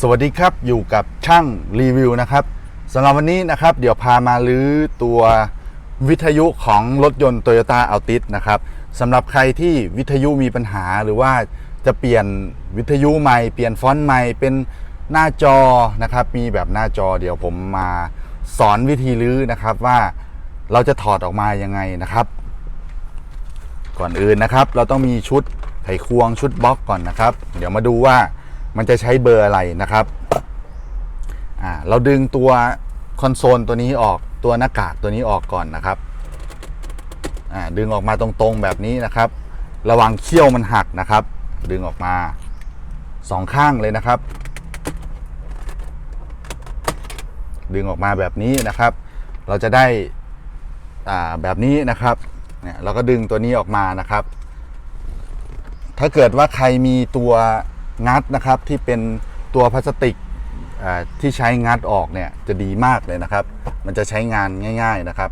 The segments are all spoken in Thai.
สวัสดีครับอยู่กับช่างรีวิวนะครับสำหรับวันนี้นะครับ เดี๋ยวพามาลื้อตัววิทยุของรถยนต์ Toyota Altis นะครับสำหรับใครที่วิทยุมีปัญหาหรือว่าจะเปลี่ยนวิทยุใหม่เปลี่ยนฟอนต์ใหม่เป็นหน้าจอนะครับ มีแบบหน้าจอเดี๋ยวผมมาสอนวิธีลื้อนะครับว่าเราจะถอดออกมายังไงนะครับ ก่อนอื่นนะครับ เราต้องมีชุดไขควงชุดบล็อกก่อนนะครับ เดี๋ยวมาดูว่า มันจะใช้เบอร์อะไรนะครับอ่าเราดึงตัวคอนโซลตัวนี้ออกตัวหน้ากากตัวนี้ออกก่อนนะครับอ่าดึงออกมาตรงๆแบบนี้นะครับ ระวังเขี้ยวมันหักนะครับ ดึงออกมาสองข้างเลยนะครับ ดึงออกมาแบบนี้นะครับ เราจะได้อ่าแบบนี้นะครับเนี่ยเราก็ดึงตัวนี้ออกมานะครับ ถ้าเกิดว่าใครมีตัว งัดนะครับที่เป็นตัวพลาสติกที่ใช้งัดออกเนี่ยจะดีมากเลยนะครับ มันจะใช้งานง่าย ๆนะครับ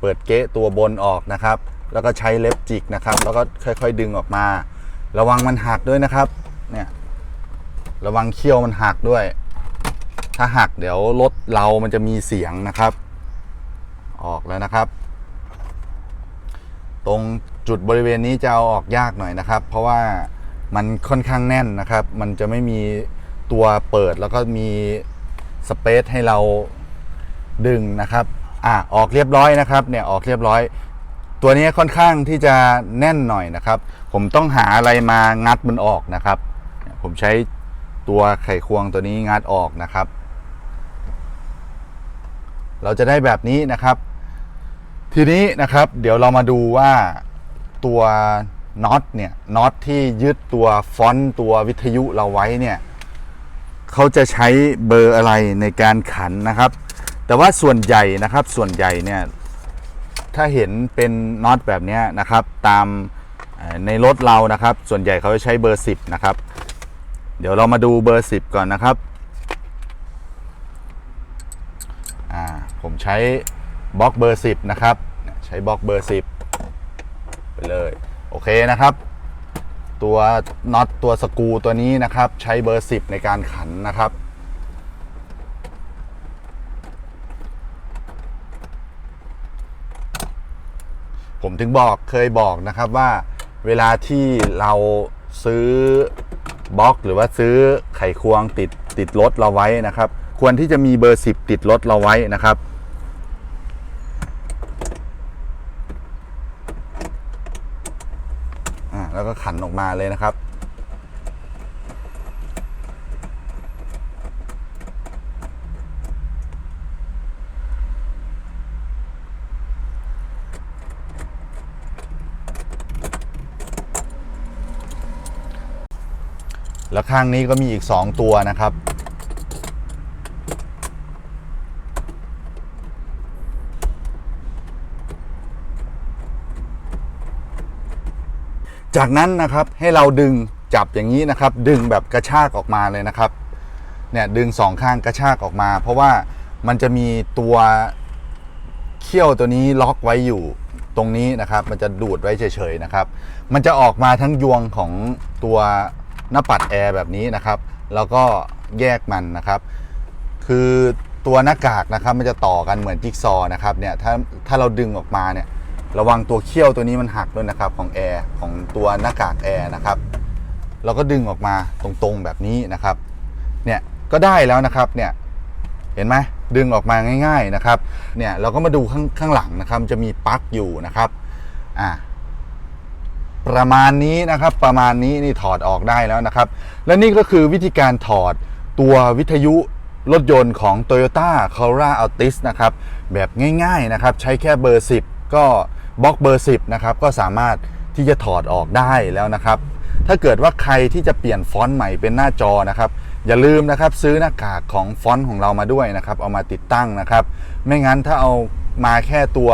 เปิดเกะตัวบนออกนะครับ แล้วก็ใช้เล็บจิกนะครับ แล้วก็ค่อยๆดึงออกมา ระวังมันหักด้วยนะครับเนี่ยระวังเขี้ยวมันหักด้วย ถ้าหักเดี๋ยวรถเรามันจะมีเสียงนะครับ ออกแล้วนะครับ ตรงจุดบริเวณนี้จะเอาออกยากหน่อยนะครับ เพราะว่า มันค่อนข้างแน่นนะครับ มันจะไม่มีตัวเปิดแล้วก็มีสเปซให้เราดึงนะครับอะออกเรียบร้อยนะครับเนี่ยออกเรียบร้อย ตัวนี้ค่อนข้างที่จะแน่นหน่อยนะครับ ผมต้องหาอะไรมางัดมันออกนะครับ ผมใช้ตัวไขควงตัวนี้งัดออกนะครับ เราจะได้แบบนี้นะครับ ทีนี้นะครับ เดี๋ยวเรามาดูว่าตัว น็อตเนี่ยน็อตที่ยึดตัวฟอนต์ตัววิทยุเราไว้เนี่ยเขาจะใช้เบอร์อะไรในการขันนะครับ แต่ว่าส่วนใหญ่นะครับส่วนใหญ่เนี่ยถ้าเห็นเป็นน็อตแบบนี้นะครับ ตามในรถเรานะครับ ส่วนใหญ่เขาจะใช้เบอร์ 10 นะครับ เดี๋ยวเรามาดูเบอร์ 10 ก่อนนะครับผมใช้บล็อกเบอร์ 10 นะครับ ใช้บล็อกเบอร์ 10 ไปเลย โอเคนะครับ ตัวน็อตตัวสกูตัวนี้นะครับ ใช้เบอร์ 10 ในการขันนะครับ ผมถึงบอกเคยบอกนะครับว่าเวลาที่เราซื้อบล็อกหรือว่าซื้อไขควงติดติดรถเราไว้นะครับ ควรที่จะมีเบอร์ 10 ติดรถเราไว้นะครับ อ่า แล้วก็ขันออกมาเลยนะครับ แล้วข้างนี้ก็มีอีก 2 ตัวนะครับ จากนั้นนะครับให้เราดึงจับอย่างนี้นะครับ ดึงแบบกระชากออกมาเลยนะครับเนี่ยดึงสองข้างกระชากออกมา เพราะว่ามันจะมีตัวเขี้ยวตัวนี้ล็อกไว้อยู่ตรงนี้นะครับ มันจะดูดไว้เฉยๆนะครับ มันจะออกมาทั้งยวงของตัวหน้าปัดแอร์แบบนี้นะครับ แล้วก็แยกมันนะครับ คือตัวหน้ากากนะครับ มันจะต่อกันเหมือนจิ๊กซอว์นะครับเนี่ยถ้าถ้าเราดึงออกมาเนี่ย ระวังตัวเขี้ยวตัวนี้มันหักด้วยนะครับของแอร์ของตัวหน้ากากแอร์นะครับเราก็ดึงออกมาตรงๆแบบนี้นะครับเนี่ยก็ได้แล้วนะครับเนี่ยเห็นไหมดึงออกมาง่าย ๆนะครับเนี่ยเราก็มาดูข้างข้างหลังนะครับจะมีปลั๊กอยู่นะครับอ่าประมาณนี้นะครับประมาณนี้นี่ถอดออกได้แล้วนะครับ และนี่ก็คือวิธีการถอดตัววิทยุรถยนต์ของ Toyota Corolla Altis นะครับแบบง่ายๆนะครับใช้แค่เบอร์ 10 ก็ บล็อกเบอร์ 10 นะครับ ก็สามารถที่จะถอดออกได้แล้วนะครับ ถ้าเกิดว่าใครที่จะเปลี่ยนฟอนต์ใหม่เป็นหน้าจอนะครับ อย่าลืมนะครับซื้อหน้ากากของฟอนต์ของเรามาด้วยนะครับ เอามาติดตั้งนะครับ ไม่งั้นถ้าเอามาแค่ตัว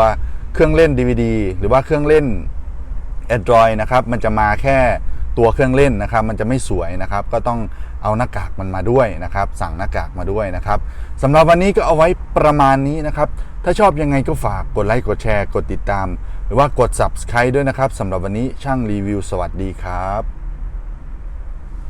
เครื่องเล่น DVD หรือว่าเครื่องเล่น Android นะครับ มันจะมาแค่ ตัวเครื่องเล่นนะครับ มันจะไม่สวยนะครับ ก็ต้องเอาหน้ากากมันมาด้วยนะครับ สั่งหน้ากากมาด้วยนะครับสำหรับวันนี้ก็เอาไว้ประมาณนี้นะครับ ถ้าชอบยังไงก็ฝากกดไลค์กดแชร์ กดติดตาม หรือว่ากด subscribe ด้วยนะครับสำหรับวันนี้ช่างรีวิว สวัสดีครับ